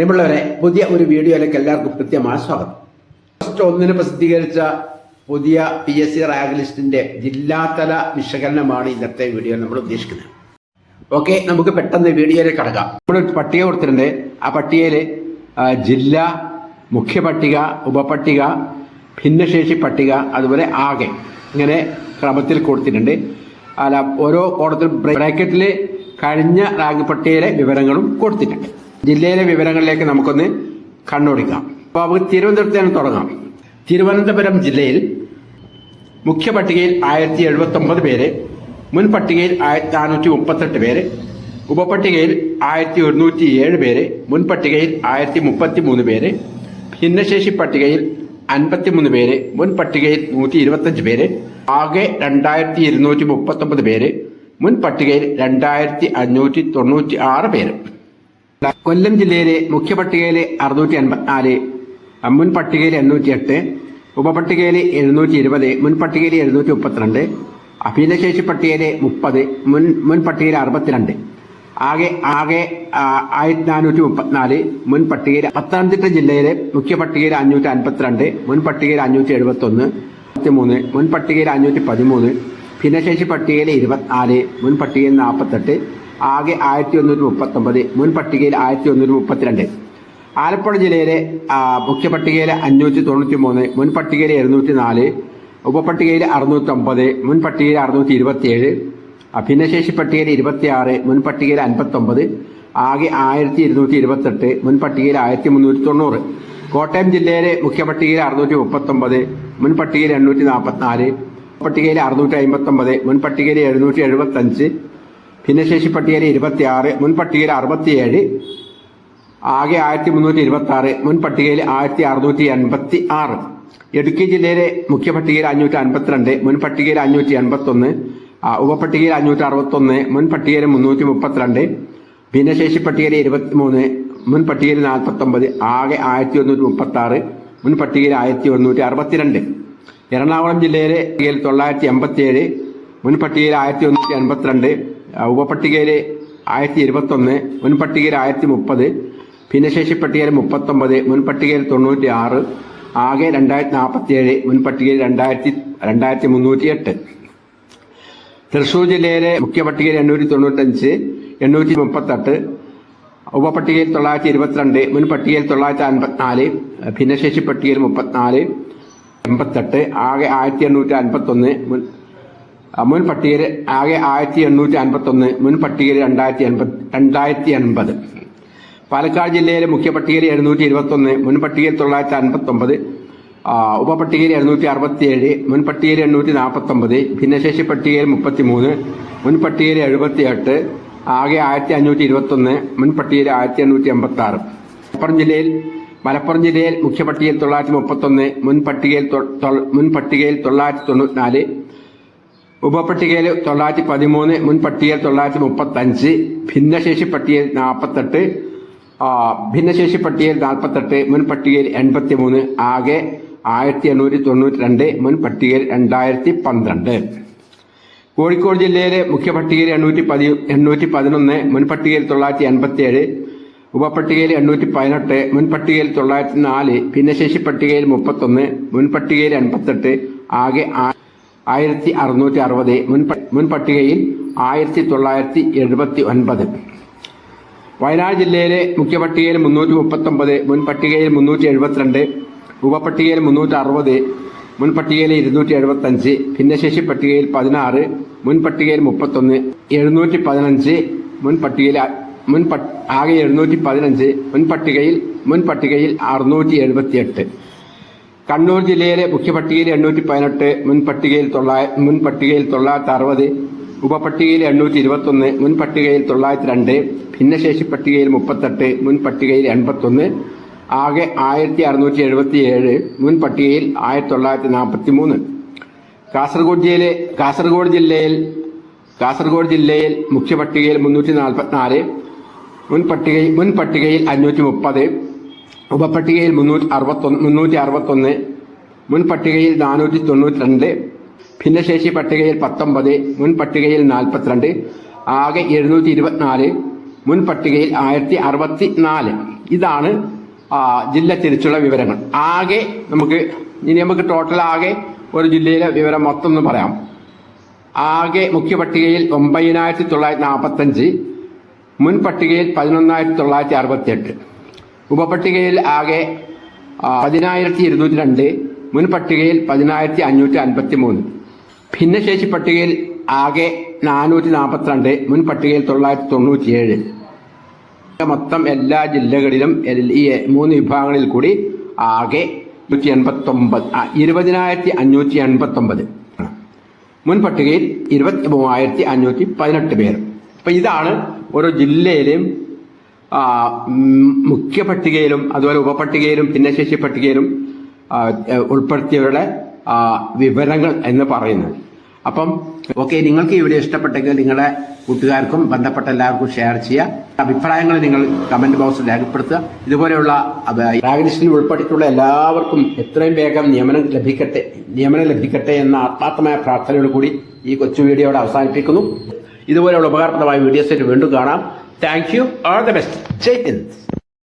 പ്രിയമുള്ളവരെ പുതിയ ഒരു വീഡിയോയിലേക്ക് എല്ലാവർക്കും കൃത്യമായ സ്വാഗതം. ഓഗസ്റ്റ് ഒന്നിന് പ്രസിദ്ധീകരിച്ച പുതിയ പി എസ് സി റാങ്ക് ലിസ്റ്റിന്റെ ജില്ലാതല വിശകലനമാണ് ഇന്നത്തെ വീഡിയോ നമ്മൾ ഉദ്ദേശിക്കുന്നത്. ഓക്കെ നമുക്ക് പെട്ടെന്ന് വീഡിയോയിലേക്ക് കടക്കാം. നമ്മളൊരു പട്ടിക കൊടുത്തിട്ടുണ്ട്. ആ പട്ടികയിൽ ജില്ല മുഖ്യ പട്ടിക ഉപപട്ടിക ഭിന്നശേഷി പട്ടിക അതുപോലെ ആകെ ഇങ്ങനെ ക്രമത്തിൽ കൊടുത്തിട്ടുണ്ട്. അല്ല ഓരോ കോടത്തിൽ ബ്രാക്കറ്റിൽ കഴിഞ്ഞ റാങ്ക് പട്ടികയിലെ വിവരങ്ങളും കൊടുത്തിട്ടുണ്ട്. ജില്ലയിലെ വിവരങ്ങളിലേക്ക് നമുക്കൊന്ന് കണ്ണോടിക്കാം. അപ്പോൾ നമുക്ക് തിരുവനന്തപുരത്ത് തന്നെ തുടങ്ങാം. തിരുവനന്തപുരം ജില്ലയിൽ മുഖ്യ പട്ടികയിൽ ആയിരത്തി എഴുപത്തി ഒമ്പത് പേര് മുൻ പട്ടികയിൽ ആയിരത്തി നാനൂറ്റി മുപ്പത്തെട്ട് പേര് ഉപപട്ടികയിൽ ആയിരത്തി ഒരുന്നൂറ്റി ഏഴ് പേര് മുൻ പട്ടികയിൽ ആയിരത്തി മുപ്പത്തി മൂന്ന് പേര് ഭിന്നശേഷി പട്ടികയിൽ അൻപത്തിമൂന്ന് പേര് മുൻ പട്ടികയിൽ നൂറ്റി ഇരുപത്തഞ്ച് പേര് ആകെ രണ്ടായിരത്തി ഇരുന്നൂറ്റി മുപ്പത്തൊമ്പത് പേര് മുൻ പട്ടികയിൽ രണ്ടായിരത്തി അഞ്ഞൂറ്റി തൊണ്ണൂറ്റി ആറ് പേര്. കൊല്ലം ജില്ലയിലെ മുഖ്യ പട്ടികയിലെ അറുന്നൂറ്റി അൻപത്തിനാല് മുൻ പട്ടികയിൽ എണ്ണൂറ്റി എട്ട് ഉപപട്ടികയിൽ എഴുന്നൂറ്റി ഇരുപത് മുൻ പട്ടികയിൽ എഴുന്നൂറ്റി മുപ്പത്തിരണ്ട് ഭിന്നശേഷി പട്ടികയിലെ മുപ്പത് മുൻ മുൻ പട്ടികയിൽ അറുപത്തിരണ്ട്. ആകെ ആകെ ആയിരത്തി നാനൂറ്റി മുപ്പത്തിനാല് മുൻ പട്ടികയിൽ പത്തനംതിട്ട ജില്ലയിലെ മുഖ്യ പട്ടികയിൽ അഞ്ഞൂറ്റി അൻപത്തിരണ്ട് മുൻ പട്ടികയിൽ അഞ്ഞൂറ്റി എഴുപത്തി ഒന്ന് മൂന്ന് മുൻ പട്ടികയിൽ അഞ്ഞൂറ്റി പതിമൂന്ന് ഭിന്നശേഷി പട്ടികയിൽ ഇരുപത്തിനാല് മുൻ പട്ടികയിൽ നാൽപ്പത്തെട്ട് ആകെ ആയിരത്തി ഒരുന്നൂറ്റി മുപ്പത്തൊമ്പത് മുൻ പട്ടികയിൽ ആയിരത്തി ഒന്നൂറ്റി മുപ്പത്തിരണ്ട് ആലപ്പുഴ ജില്ലയിലെ മുഖ്യ പട്ടികയിൽ അഞ്ഞൂറ്റി തൊണ്ണൂറ്റി മൂന്ന് മുൻ പട്ടികയിൽ എഴുന്നൂറ്റി നാല് ഉപപട്ടികയിൽ അറുന്നൂറ്റൊമ്പത് മുൻ പട്ടികയിൽ അറുന്നൂറ്റി ഇരുപത്തിയേഴ് ഭിന്നശേഷി പട്ടികയിൽ ഇരുപത്തിയാറ് മുൻ പട്ടികയിൽ അൻപത്തൊമ്പത് ആകെ ആയിരത്തി ഇരുന്നൂറ്റി ഇരുപത്തെട്ട് മുൻ പട്ടികയിൽ ആയിരത്തി മുന്നൂറ്റി തൊണ്ണൂറ് കോട്ടയം ജില്ലയിലെ മുഖ്യ പട്ടികയിൽ അറുന്നൂറ്റി മുപ്പത്തൊമ്പത് മുൻ പട്ടികയിൽ എണ്ണൂറ്റി നാൽപ്പത്തിനാല് പട്ടികയിൽ അറുന്നൂറ്റി അമ്പത്തൊമ്പത് മുൻ പട്ടികയിൽ എഴുന്നൂറ്റി എഴുപത്തഞ്ച് ഭിന്നശേഷി പട്ടികയിൽ ഇരുപത്തിയാറ് മുൻ പട്ടികയിൽ അറുപത്തിയേഴ് ആകെ ആയിരത്തി മുന്നൂറ്റി ഇരുപത്തി ആറ് മുൻ പട്ടികയിൽ ആയിരത്തി അറുന്നൂറ്റി എൺപത്തി ആറ് ഇടുക്കി ജില്ലയിലെ മുഖ്യ പട്ടികയിൽ അഞ്ഞൂറ്റി അൻപത്തിരണ്ട് മുൻ പട്ടികയിൽ അഞ്ഞൂറ്റി എൺപത്തൊന്ന് ഒന്ന് ഉപപട്ടികയിൽ അഞ്ഞൂറ്റി അറുപത്തൊന്ന് മുൻ പട്ടികയിൽ മുന്നൂറ്റി മുപ്പത്തിരണ്ട് ഭിന്നശേഷി പട്ടികയിൽ ഇരുപത്തി മൂന്ന് മുൻ പട്ടികയിൽ നാൽപ്പത്തൊമ്പത് ആകെ ആയിരത്തി ഒരുന്നൂറ്റി മുപ്പത്തി ആറ് മുൻ പട്ടികയിൽ ആയിരത്തി ഒരുന്നൂറ്റി അറുപത്തിരണ്ട് എറണാകുളം ജില്ലയിലെ തൊള്ളായിരത്തി തൊള്ളായിരത്തി എൺപത്തിയേഴ് മുൻ പട്ടികയിൽ ആയിരത്തി ഒരുന്നൂറ്റി എൺപത്തിരണ്ട് ഉപപട്ടികയിൽ ആയിരത്തി ഇരുപത്തൊന്ന് മുൻ പട്ടികയിൽ ആയിരത്തി മുപ്പത് ഭിന്നശേഷി പട്ടികയിൽ മുപ്പത്തൊമ്പത് മുൻ പട്ടികയിൽ തൊണ്ണൂറ്റി ആറ് ആകെ രണ്ടായിരത്തി നാൽപ്പത്തിയേഴ് മുൻ പട്ടികയിൽ രണ്ടായിരത്തി രണ്ടായിരത്തി മുന്നൂറ്റി എട്ട് തൃശൂർ ജില്ലയിലെ മുഖ്യ പട്ടികയിൽ എണ്ണൂറ്റി തൊണ്ണൂറ്റഞ്ച് എണ്ണൂറ്റി മുപ്പത്തെട്ട് ഉപപട്ടികയിൽ തൊള്ളായിരത്തി ഇരുപത്തിരണ്ട് മുൻ പട്ടികയിൽ തൊള്ളായിരത്തി അൻപത്തിനാല് ഭിന്നശേഷി പട്ടികയിൽ മുപ്പത്തിനാല് എൺപത്തെട്ട് ആകെ ആയിരത്തി എണ്ണൂറ്റി അൻപത്തൊന്ന് മുൻ മുൻ പട്ടികയിൽ ആകെ ആയിരത്തി എണ്ണൂറ്റി അൻപത്തൊന്ന് മുൻ പട്ടികയിൽ രണ്ടായിരത്തി എൺപത് രണ്ടായിരത്തി എൺപത് പാലക്കാട് ജില്ലയിലെ മുഖ്യ പട്ടികയിൽ എഴുന്നൂറ്റി ഇരുപത്തൊന്ന് മുൻ പട്ടികയിൽ തൊള്ളായിരത്തി അൻപത്തൊമ്പത് ഒമ്പത് ഉപപട്ടികയിൽ എഴുന്നൂറ്റി അറുപത്തിയേഴ് മുൻ പട്ടികയിൽ എണ്ണൂറ്റി നാൽപ്പത്തൊമ്പത് ഭിന്നശേഷി പട്ടികയിൽ മുപ്പത്തിമൂന്ന് മുൻ പട്ടികയിൽ എഴുപത്തിയെട്ട് ആകെ ആയിരത്തി അഞ്ഞൂറ്റി ഇരുപത്തൊന്ന് മുൻ പട്ടികയിൽ ആയിരത്തി എണ്ണൂറ്റി എൺപത്തി ആറ് മലപ്പുറം ജില്ലയിൽ മലപ്പുറം ജില്ലയിൽ മുഖ്യ പട്ടികയിൽ തൊള്ളായിരത്തി മുപ്പത്തൊന്ന് മുൻ പട്ടികയിൽ മുൻ പട്ടികയിൽ തൊള്ളായിരത്തി തൊണ്ണൂറ്റിനാല് ഉപപട്ടികയിൽ തൊള്ളായിരത്തി പതിമൂന്ന് മുൻ പട്ടികയിൽ തൊള്ളായിരത്തി മുപ്പത്തഞ്ച് ഭിന്നശേഷി പട്ടികയിൽ നാൽപ്പത്തെട്ട് ഭിന്നശേഷി പട്ടികയിൽ നാൽപ്പത്തെട്ട് മുൻ പട്ടികയിൽ എൺപത്തി മൂന്ന് ആകെ ആയിരത്തി എണ്ണൂറ്റി തൊണ്ണൂറ്റി രണ്ട് മുൻ പട്ടികയിൽ രണ്ടായിരത്തി പന്ത്രണ്ട് കോഴിക്കോട് ജില്ലയിലെ മുഖ്യ പട്ടികയിൽ എണ്ണൂറ്റി പതി എണ്ണൂറ്റി പതിനൊന്ന് മുൻ പട്ടികയിൽ തൊള്ളായിരത്തി എൺപത്തി ഏഴ് ഉപപട്ടികയിൽ എണ്ണൂറ്റി പതിനെട്ട് മുൻ പട്ടികയിൽ തൊള്ളായിരത്തി നാല് ഭിന്നശേഷി പട്ടികയിൽ മുപ്പത്തൊന്ന് മുൻ പട്ടികയിൽ എൺപത്തെട്ട് ആകെ ആ- ആയിരത്തി അറുന്നൂറ്റി അറുപത് മുൻ മുൻപട്ടികയിൽ മുൻ പട്ടികയിൽ ആയിരത്തി തൊള്ളായിരത്തി എഴുപത്തി ഒൻപത് വയനാട് ജില്ലയിലെ മുഖ്യ പട്ടികയിൽ മുന്നൂറ്റി മുപ്പത്തൊമ്പത് മുൻ പട്ടികയിൽ മുന്നൂറ്റി എഴുപത്തിരണ്ട് ഉപപട്ടികയിൽ മുന്നൂറ്റി അറുപത് മുൻ പട്ടികയിൽ ഇരുന്നൂറ്റി എഴുപത്തഞ്ച് ഭിന്നശേഷി പട്ടികയിൽ പതിനാറ് മുൻ പട്ടികയിൽ മുപ്പത്തൊന്ന് എഴുന്നൂറ്റി പതിനഞ്ച് മുൻ പട്ടികയിൽ ആ- മുൻ ആകെ എഴുന്നൂറ്റി പതിനഞ്ച് മുൻപട്ടികയിൽ പട്ടികയിൽ മുൻ പട്ടികയിൽ അറുന്നൂറ്റി എഴുപത്തിയെട്ട് കണ്ണൂർ ജില്ലയിലെ മുഖ്യപട്ടികയിൽ എണ്ണൂറ്റി പതിനെട്ട് മുൻ പട്ടികയിൽ തൊള്ളായി മുൻ പട്ടികയിൽ തൊള്ളായിരത്തി അറുപത് ഉപപട്ടികയിൽ എണ്ണൂറ്റി ഇരുപത്തൊന്ന് മുൻ പട്ടികയിൽ തൊള്ളായിരത്തി രണ്ട് ഭിന്നശേഷി പട്ടികയിൽ മുപ്പത്തെട്ട് മുൻ പട്ടികയിൽ എൺപത്തൊന്ന് ആകെ ആയിരത്തി അറുന്നൂറ്റി എഴുപത്തി ഏഴ് മുൻ പട്ടികയിൽ ആയിരത്തി തൊള്ളായിരത്തി നാൽപ്പത്തി മൂന്ന് കാസർഗോഡ് ജില്ലയിലെ കാസർഗോഡ് ജില്ലയിൽ കാസർഗോഡ് ജില്ലയിൽ മുഖ്യപട്ടികയിൽ മുന്നൂറ്റി നാൽപ്പത്തിനാല് മുൻ പട്ടികയിൽ മുൻ പട്ടികയിൽ അഞ്ഞൂറ്റി മുപ്പത് ഉപപട്ടികയിൽ മുന്നൂറ്റി അറുപത്തൊന്ന് മുന്നൂറ്റി അറുപത്തൊന്ന് മുൻ പട്ടികയിൽ നാനൂറ്റി തൊണ്ണൂറ്റി രണ്ട് ഭിന്നശേഷി പട്ടികയിൽ പത്തൊമ്പത് മുൻ പട്ടികയിൽ നാൽപ്പത്തിരണ്ട് ആകെ എഴുന്നൂറ്റി ഇരുപത്തിനാല് മുൻ പട്ടികയിൽ ആയിരത്തി അറുപത്തി നാല് ഇതാണ് ജില്ല തിരിച്ചുള്ള വിവരങ്ങൾ. ആകെ നമുക്ക് ഇനി നമുക്ക് ടോട്ടൽ ആകെ ഒരു ജില്ലയിലെ വിവരം മൊത്തം ഒന്ന് പറയാം. ആകെ മുഖ്യ പട്ടികയിൽ ഒമ്പതിനായിരത്തി തൊള്ളായിരത്തി നാൽപ്പത്തഞ്ച് മുൻ പട്ടികയിൽ പതിനൊന്നായിരത്തി തൊള്ളായിരത്തി അറുപത്തിയെട്ട്. ഉപപട്ടികയിൽ ആകെ പതിനായിരത്തി ഇരുന്നൂറ്റി രണ്ട് മുൻ പട്ടികയിൽ പതിനായിരത്തി അഞ്ഞൂറ്റി അൻപത്തി മൂന്ന് ഭിന്നശേഷി പട്ടികയിൽ ആകെ നാനൂറ്റി നാൽപ്പത്തിരണ്ട് മുൻ പട്ടികയിൽ തൊള്ളായിരത്തി തൊണ്ണൂറ്റിയേഴ് മൊത്തം എല്ലാ ജില്ലകളിലും ഈ മൂന്ന് വിഭാഗങ്ങളിൽ കൂടി ആകെ നൂറ്റി എൺപത്തൊമ്പത് ഇരുപതിനായിരത്തി അഞ്ഞൂറ്റി എൺപത്തൊമ്പത് മുൻ പട്ടികയിൽ ഇരുപത്തി മൂവായിരത്തി അഞ്ഞൂറ്റി പതിനെട്ട് പേർ. അപ്പൊ ഇതാണ് ഓരോ ജില്ലയിലെയും മുഖ്യ പട്ടികയിലും അതുപോലെ ഉപപട്ടികയിലും ഭിന്നശേഷി പട്ടികയിലും ഉൾപ്പെടുത്തിയവരുടെ വിവരങ്ങൾ എന്ന് പറയുന്നത്. അപ്പം ഓക്കെ നിങ്ങൾക്ക് ഇവിടെ ഇഷ്ടപ്പെട്ടെങ്കിൽ നിങ്ങളുടെ കൂട്ടുകാർക്കും ബന്ധപ്പെട്ട എല്ലാവർക്കും ഷെയർ ചെയ്യുക. അഭിപ്രായങ്ങൾ നിങ്ങൾ കമന്റ് ബോക്സിൽ രേഖപ്പെടുത്തുക. ഇതുപോലെയുള്ള റാഗ് ലിസ്റ്റിൽ ഉൾപ്പെട്ടിട്ടുള്ള എല്ലാവർക്കും എത്രയും വേഗം നിയമനം ലഭിക്കട്ടെ നിയമനം ലഭിക്കട്ടെ എന്ന ആത്മാർത്ഥമായ പ്രാർത്ഥനയോട് കൂടി ഈ കൊച്ചു വീഡിയോയുടെ അവസാനിപ്പിക്കുന്നു. ഇതുപോലെയുള്ള ഉപകാരപ്രദമായ വീഡിയോസ് വീണ്ടും കാണാം. thank you all the best Jai Hind